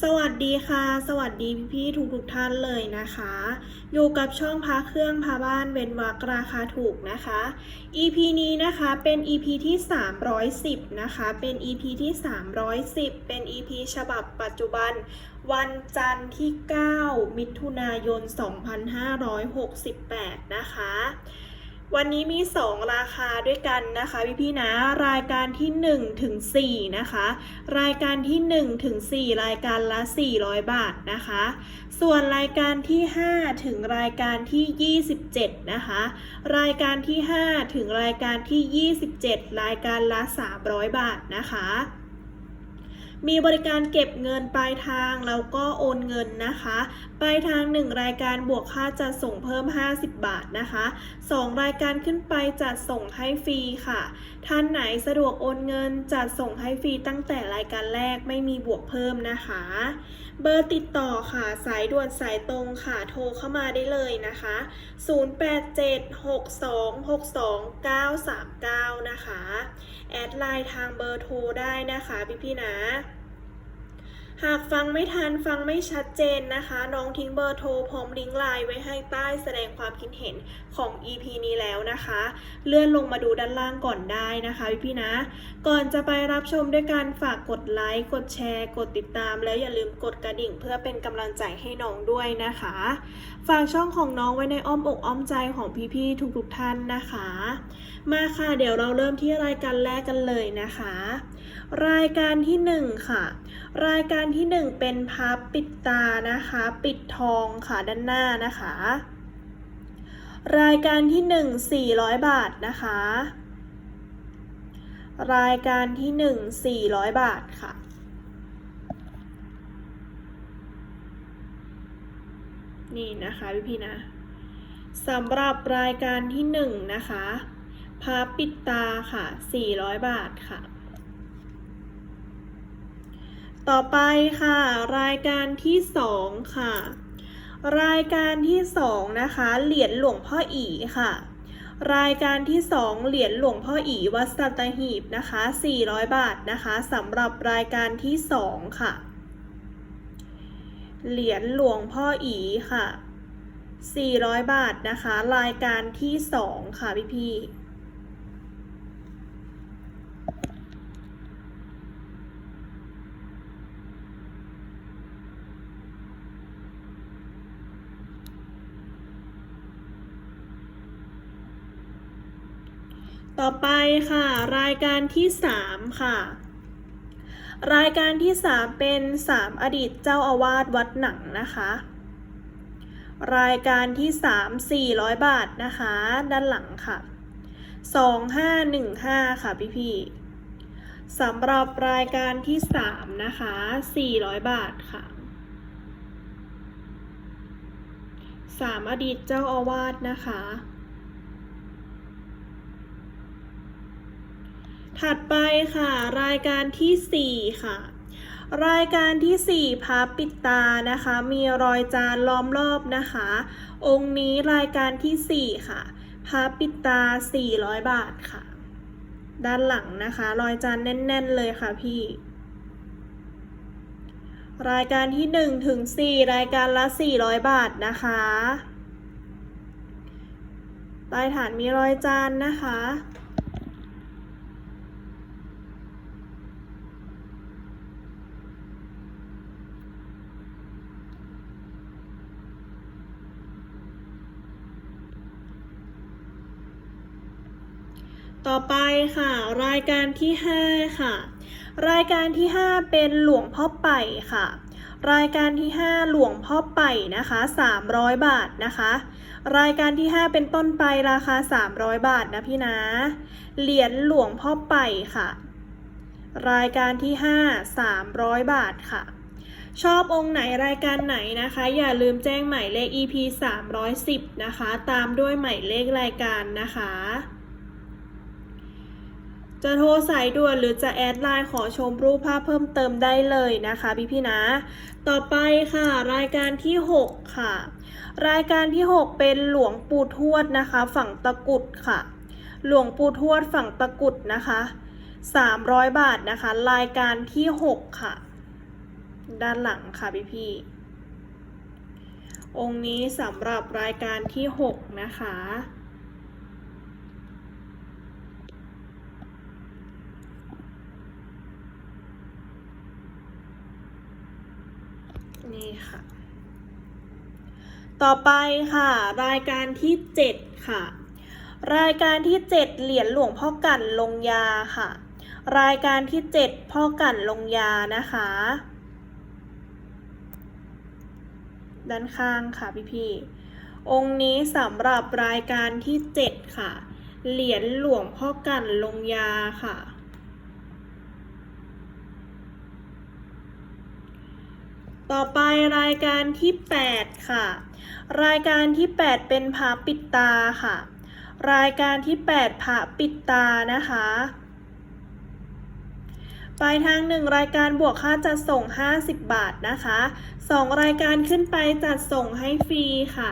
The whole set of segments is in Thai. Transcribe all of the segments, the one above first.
สวัสดีค่ะ สวัสดีพี่ๆทุกทุกๆท่านเลยนะคะ อยู่กับช่องพาเครื่องพาบ้านเว้นวักราคาถูกนะคะ EP นี้นะคะเป็น EP ที่ 310 นะคะ เป็น EP ที่ 310 เป็น EP ฉบับปัจจุบัน วันจันทร์ที่ 9 มิถุนายน 2568 นะคะ วันนี้มี 2 ราคาด้วยกันนะคะพี่ๆนะ รายการที่1ถึง4นะคะ รายการที่1ถึง4รายการละ 400 บาทนะคะ ส่วนรายการที่ 5 ถึงรายการที่ 27 นะคะ รายการที่ 5 ถึงรายการที่ 27 รายการละ 300 บาทนะคะ มีบริการเก็บเงินปลายทางแล้วก็โอนเงินนะคะปลายทาง 1 รายการบวกค่าจัดส่งเพิ่ม 50 บาทนะคะ 2 รายการขึ้นไปจัดส่งให้ฟรีค่ะ ท่านไหนสะดวกโอนเงินจัดส่งให้ฟรีตั้งแต่รายการแรกไม่มีบวกเพิ่มนะคะ เบอร์ติดต่อค่ะสายด่วนสายตรงค่ะโทรเข้ามาได้เลยนะคะ 0876262939 นะคะ แอดไลน์ทางเบอร์โทรได้นะคะพี่ๆนะ หากฟังไม่ทันฟังไม่ชัดเจนนะคะ น้องทิ้งเบอร์โทรพร้อมลิงก์ไลน์ไว้ให้ใต้แสดงความคิดเห็นของ EP นี้แล้วนะคะ เลื่อนลงมาดูด้านล่างก่อนได้นะคะพี่ๆนะ ก่อนจะไปรับชมด้วยการฝากกดไลค์กดแชร์ กดติดตาม แล้วอย่าลืมกดกระดิ่งเพื่อเป็นกำลังใจให้น้องด้วยนะคะ ฝากช่องของน้องไว้ในอ้อมอกอ้อมใจของพี่ๆทุกๆท่านนะคะ มาค่ะเดี๋ยวเราเริ่มที่รายการแรกกันเลยนะคะรายการที่หนึ่งค่ะ รายการที่หนึ่งเป็นพับปิดตานะคะ ปิดทองค่ะด้านหน้านะคะ รายการที่หนึ่งสี่ร้อยบาทนะคะ รายการที่หนึ่งสี่ร้อยบาทค่ะนี่นะคะพี่พี่ๆนะสำหรับรายการที่หนึ่งนะคะพับปิดตาค่ะสี่ร้อยบาทค่ะ ต่อไปค่ะ รายการที่สองค่ะ รายการที่สองนะคะ เหรียญหลวงพ่ออีค่ะ รายการที่สองเหรียญหลวงพ่ออีวัดสัตหีบนะคะ 400 บาทนะคะสำหรับรายการที่สองค่ะ เหรียญหลวงพ่ออีค่ะ 400 บาทนะคะ รายการที่สองค่ะพี่พี่ ต่อไปค่ะ รายการที่ 3 ค่ะ รายการที่ 3 เป็น 3 อดีตเจ้าอาวาสวัดหนังนะคะ รายการที่ 3 400 บาทนะคะ ด้านหลังค่ะ 2515 ค่ะพี่พี่สำหรับรายการที่ 3 นะคะ 400 บาทค่ะ3อดีตเจ้าอาวาสนะคะ ถัดไปค่ะ รายการที่ 4 ค่ะ รายการที่ 4พับปิดตานะคะ มีรอยจานล้อมรอบนะคะ องค์นี้รายการที่ 4 ค่ะพับปิดตา 400 บาทค่ะ ด้านหลังนะคะ รอยจานแน่น ๆ เลยค่ะพี่ รายการที่1ถึง4รายการละ 400 บาทนะคะใต้ฐานมีรอยจานนะคะ ต่อไปค่ะ รายการที่ 5 ค่ะ รายการที่ 5 เป็นหลวงพ่อไป่ค่ะ รายการที่ 5 หลวงพ่อไป่นะคะ 300 บาทนะคะ รายการที่ 5 เป็นต้นไปราคา 300 บาทนะพี่นะ เหรียญหลวงพ่อไป่ค่ะ รายการที่ 5 300 บาทค่ะชอบองค์ไหนรายการไหนนะคะ อย่าลืมแจ้งหมายเลข EP 310 นะคะ ตามด้วยหมายเลขรายการนะคะ จะโทรสายด่วนหรือจะแอดไลน์ขอชมรูปภาพเพิ่มเติมได้เลยนะคะพี่พี่นะ ต่อไปค่ะ รายการที่ 6 ค่ะ รายการที่ 6 เป็นหลวงปู่ทวดนะคะ ฝั่งตะกุดค่ะ หลวงปู่ทวดฝั่งตะกุดนะคะ 300 บาทนะคะ รายการที่ 6 ค่ะ ด้านหลังค่ะพี่พี่องค์นี้สำหรับรายการที่ 6 นะคะ นี่ค่ะ ต่อไปค่ะ รายการที่7ค่ะ รายการที่7เหรียญหลวงพ่อกั่นลงยาค่ะ รายการที่7พ่อกั่นลงยานะคะ ด้านข้างค่ะพี่พี่องค์นี้สำหรับรายการที่7ค่ะ เหรียญหลวงพ่อกั่นลงยาค่ะ ต่อไปรายการที่ 8 ค่ะ รายการที่ 8 เป็นพระปิดตาค่ะ รายการที่ 8พระปิดตานะคะปลายทาง 1 รายการบวกค่าจัดส่ง 50 บาทนะคะ 2 รายการขึ้นไปจัดส่งให้ฟรีค่ะ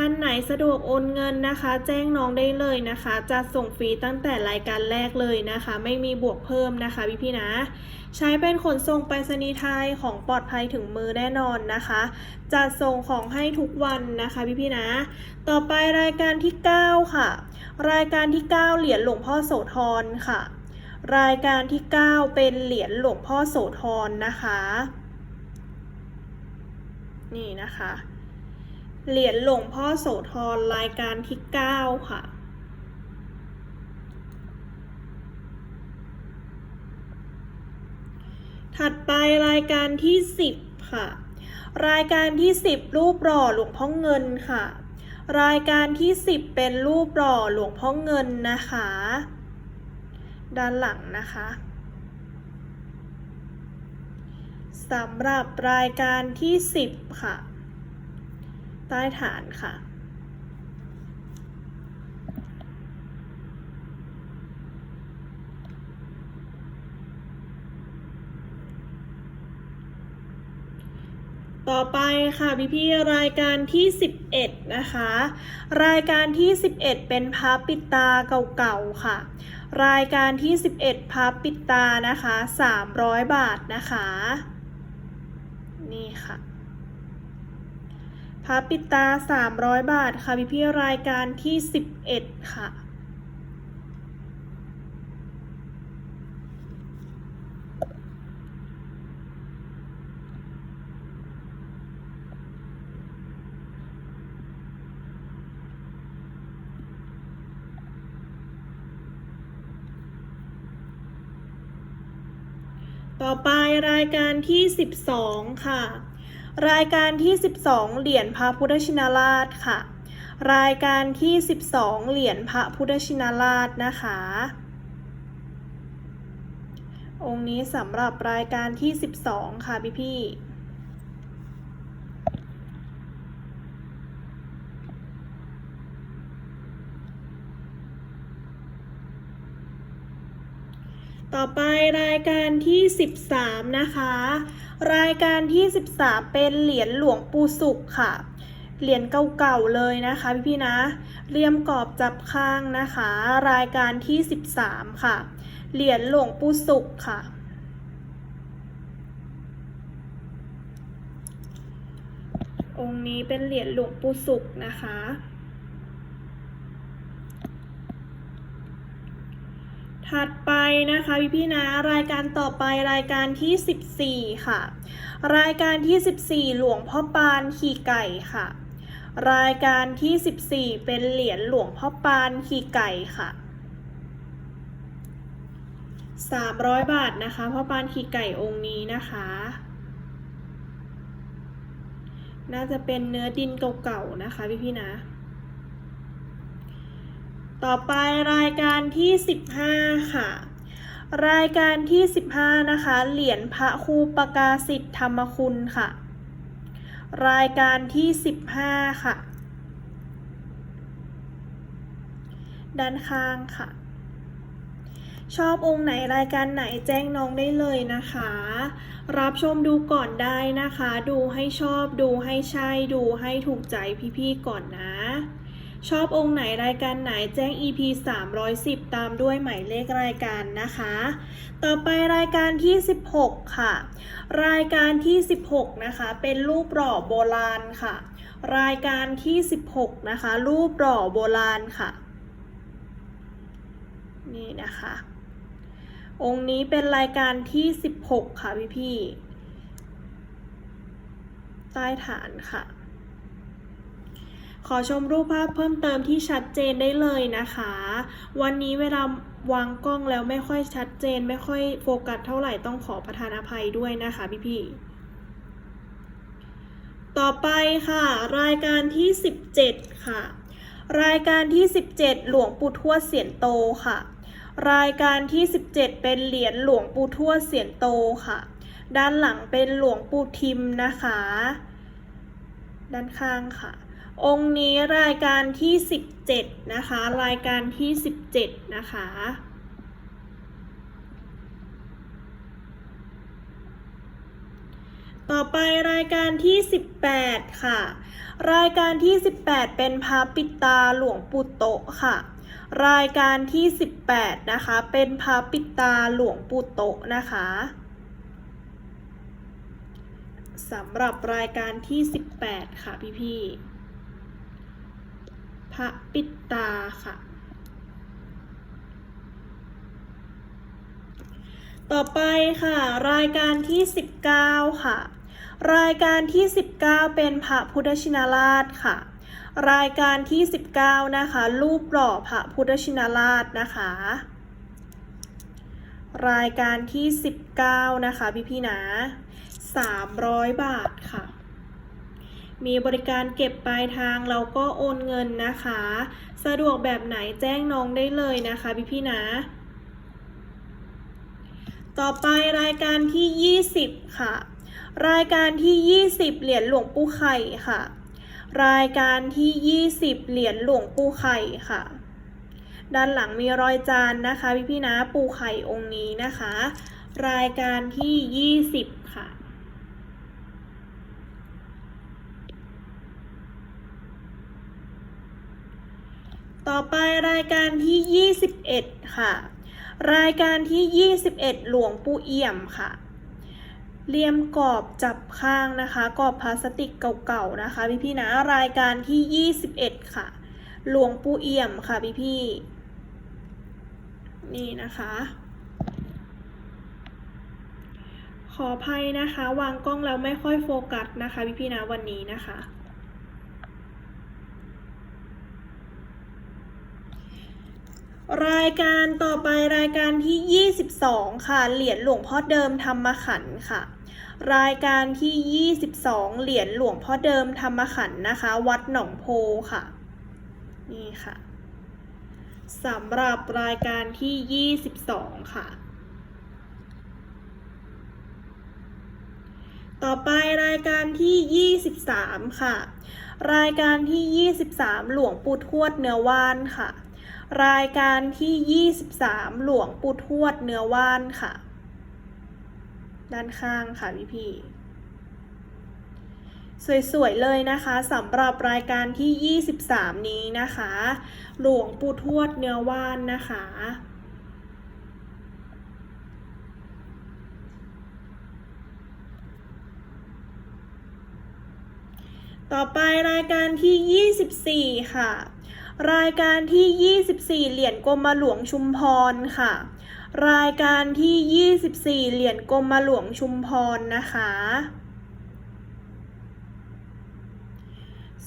ท่านไหนสะดวกโอนเงินนะคะ แจ้งน้องได้เลยนะคะจัดส่งฟรีตั้งแต่รายการแรกเลยนะคะ ไม่มีบวกเพิ่มนะคะพี่พี่ๆนะ ใช้เป็นขนส่งไปรษณีย์ไทยของปลอดภัยถึงมือแน่นอนนะคะจัดส่งของให้ทุกวันนะคะพี่พี่ๆนะ ต่อไปรายการที่ 9 ค่ะ รายการที่ 9 เหรียญหลวงพ่อโสธรค่ะ รายการที่ 9 เป็นเหรียญหลวงพ่อโสธรนะคะ นี่นะคะ เหรียญหลวงพ่อโสธรรายการที่ 9 ค่ะ ถัดไปรายการที่ 10 ค่ะ รายการที่ 10 รูปหล่อหลวงพ่อเงินค่ะ รายการที่ 10 เป็นรูปหล่อหลวงพ่อเงินนะคะ ด้านหลังนะคะสำหรับรายการที่ 10 ค่ะ ใต้ฐานค่ะ ต่อไปค่ะพี่พี่รายการที่ 11 นะคะ รายการที่ 11 เป็นพับปิดตาเก่าๆค่ะ รายการที่ 11พับปิดตานะคะ 300 บาทนะคะ นี่ค่ะ พับปิดตา 300 บาทค่ะพี่พี่รายการที่ 11 ค่ะ ต่อไปรายการที่ 12 ค่ะ รายการที่ 12 เหรียญพระพุทธชินราชค่ะ รายการที่ 12 เหรียญพระพุทธชินราชนะคะ องค์นี้สำหรับรายการที่ 12 ค่ะพี่พี่ ต่อไปรายการที่ 13 นะคะ รายการที่ 13 เป็นเหรียญหลวงปู่สุขค่ะ เหรียญเก่าๆเลยนะคะพี่ๆนะเรียมกรอบจับข้างนะคะ รายการที่ 13 ค่ะ เหรียญหลวงปู่สุขค่ะองค์นี้เป็นเหรียญหลวงปู่สุขนะคะ ถัดไปนะคะพี่พี่นะรายการต่อไปรายการที่ 14 ค่ะ รายการที่ 14 หลวงพ่อปานขี่ไก่ค่ะ รายการที่ 14 เป็นเหรียญหลวงพ่อปานขี่ไก่ค่ะ300 บาทนะคะพ่อปานขี่ไก่องค์นี้นะคะ น่าจะเป็นเนื้อดินเก่าๆนะคะพี่พี่นะ ต่อไปรายการที่ 15 ค่ะ รายการที่ 15 นะคะ เหรียญพระครูประกาศิทธิธรรมคุณค่ะ รายการที่ 15 ค่ะ ด้านข้างค่ะ ชอบองค์ไหนรายการไหนแจ้งน้องได้เลยนะคะ รับชมดูก่อนได้นะคะ ดูให้ชอบดูให้ใช่ดูให้ถูกใจพี่ๆก่อนนะ ชอบองค์ไหนรายการไหนแจ้ง EP 310 ตามด้วยหมายเลขรายการนะคะ ต่อไปรายการที่ 16 ค่ะ รายการที่ 16 นะคะ เป็นรูปหล่อโบราณค่ะ รายการที่ 16 นะคะ รูปหล่อโบราณค่ะ นี่นะคะ องค์นี้เป็นรายการที่ 16 ค่ะพี่พี่ๆใต้ฐานค่ะ ขอชมรูปภาพเพิ่มเติมที่ชัดเจนได้เลยนะคะ วันนี้เวลาวางกล้องแล้วไม่ค่อยชัดเจน ไม่ค่อยโฟกัสเท่าไหร่ต้องขอประทานอภัยด้วยนะคะพี่พี่ๆต่อไปค่ะ รายการที่ 17 ค่ะ รายการที่ 17 หลวงปู่ทวดเสียนโตค่ะ รายการที่ 17 เป็นเหรียญหลวงปู่ทวดเสียนโตค่ะ ด้านหลังเป็นหลวงปู่ทิมนะคะ ด้านข้างค่ะ องค์นี้รายการที่ 17 นะคะ รายการที่ 17 นะคะ ต่อไปรายการที่ 18 ค่ะ รายการที่ 18 เป็นพระปิตาหลวงปู่โตค่ะ รายการที่ 18 นะคะ เป็นพระปิตาหลวงปู่โตนะคะสำหรับรายการที่ 18 ค่ะพี่ๆ ระปิดตาค่ะ ต่อไปค่ะ รายการที่ 19 ค่ะ รายการที่ 19 เป็นพระพุทธชินราชค่ะ รายการที่ 19 นะคะ รูปหล่อพระพุทธชินราชนะคะ รายการที่ 19 นะคะพี่ๆนะ 300 บาทค่ะ มีบริการเก็บปลายทางเราก็โอนเงินนะคะ สะดวกแบบไหนแจ้งน้องได้เลยนะคะพี่ๆนะ ต่อไปรายการที่ 20 ค่ะ รายการที่ 20 เหรียญหลวงปู่ไข่ค่ะ รายการที่ 20 เหรียญหลวงปู่ไข่ค่ะ ด้านหลังมีรอยจานนะคะพี่พี่นะ ปูไข่องค์นี้นะคะ รายการที่ 20 ค่ะ ต่อไปรายการที่ 21 ค่ะ รายการที่ 21 หลวงปู่เอี่ยมค่ะเลี่ยมกรอบจับข้างนะคะกรอบพลาสติกเก่าๆนะคะพี่ๆนะรายการที่ 21 ค่ะ หลวงปู่เอี่ยมค่ะพี่ๆนี่นะคะ ขออภัยนะคะ วางกล้องแล้วไม่ค่อยโฟกัสนะคะพี่ๆนะวันนี้นะคะ รายการต่อไปรายการที่ 22 ค่ะ เหรียญหลวงพ่อเดิมธรรมขันธ์ค่ะ รายการที่ 22 เหรียญหลวงพ่อเดิมธรรมขันธ์นะคะ วัดหนองโพค่ะ นี่ค่ะสำหรับรายการที่ 22 ค่ะ ต่อไปรายการที่ 23 ค่ะ รายการที่ 23 หลวงปู่ทวดเนื้อว่านค่ะ รายการที่ 23 หลวงปู่ทวดเนื้อว่านค่ะ ด้านข้างค่ะพี่พี่ๆสวยๆ เลยนะคะสำหรับรายการที่ 23 นี้นะคะ หลวงปู่ทวดเนื้อว่านนะคะ ต่อไปรายการที่ 24 ค่ะ รายการที่ 24 เหรียญกรมหลวงชุมพรค่ะ รายการที่ 24 เหรียญกรมหลวงชุมพรนะคะ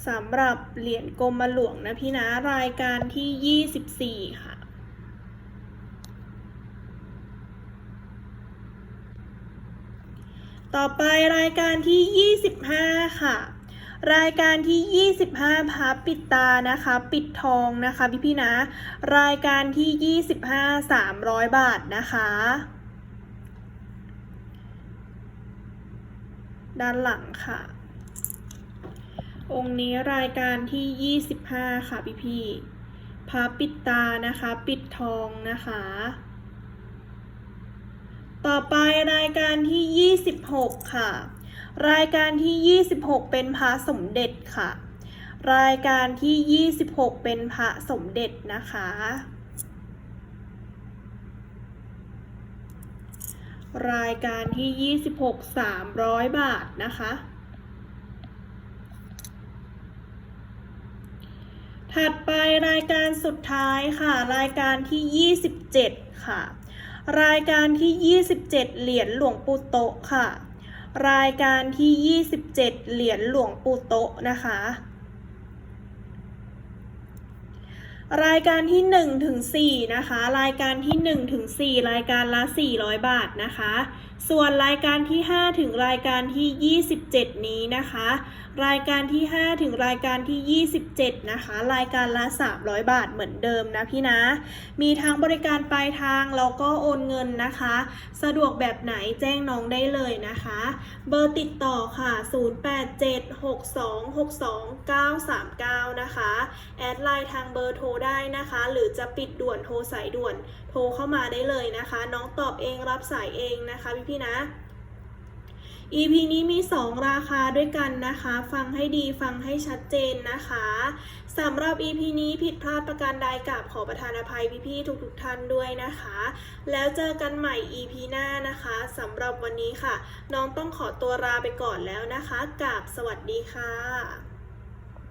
สำหรับเหรียญกรมหลวงนะพี่นะรายการที่ 24 ค่ะต่อไปรายการที่ 25 ค่ะ รายการที่ 25พับปิดตานะคะ ปิดทองนะคะพี่พี่นะ รายการที่ 25 300 บาทนะคะ ด้านหลังค่ะ องค์นี้รายการที่ 25 ค่ะพี่พี่พับปิดตานะคะ ปิดทองนะคะต่อไปรายการที่ 26 ค่ะ รายการที่ 26 เป็นพระสมเด็จค่ะ รายการที่ 26 เป็นพระสมเด็จนะคะ รายการที่ 26 300 บาทนะคะ ถัดไปรายการสุดท้ายค่ะ รายการที่ 27 ค่ะ รายการที่ 27 เหรียญหลวงปู่โตค่ะ รายการที่ 27 เหรียญหลวงปู่โตะนะคะ รายการที่1ถึง4นะคะ รายการที่1ถึง4รายการละ 400 บาทนะคะ ส่วนรายการที่ 5 ถึงรายการที่ 27 นี้นะคะ รายการที่ 5 ถึงรายการที่ 27 นะคะ รายการละ 300 บาทเหมือนเดิมนะพี่นะ มีทั้งบริการปลายทางแล้วก็โอนเงินนะคะ สะดวกแบบไหนแจ้งน้องได้เลยนะคะ เบอร์ติดต่อค่ะ 0876262939 นะคะ แอดไลน์ทางเบอร์โทรได้นะคะ หรือจะปิดด่วนโทรสายด่วน โทรเข้ามาได้เลยนะคะ น้องตอบเองรับสายเองนะคะพี่พี่นะ EP นี้มี 2 ราคาด้วยกันนะคะ ฟังให้ดีฟังให้ชัดเจนนะคะสำหรับ EP นี้ผิดพลาดประการใดกับขอประทานอภัยพี่ๆทุกๆท่านด้วยนะคะ แล้วเจอกันใหม่ EP หน้านะคะสำหรับวันนี้ค่ะ น้องต้องขอตัวลาไปก่อนแล้วนะคะกับสวัสดีค่ะ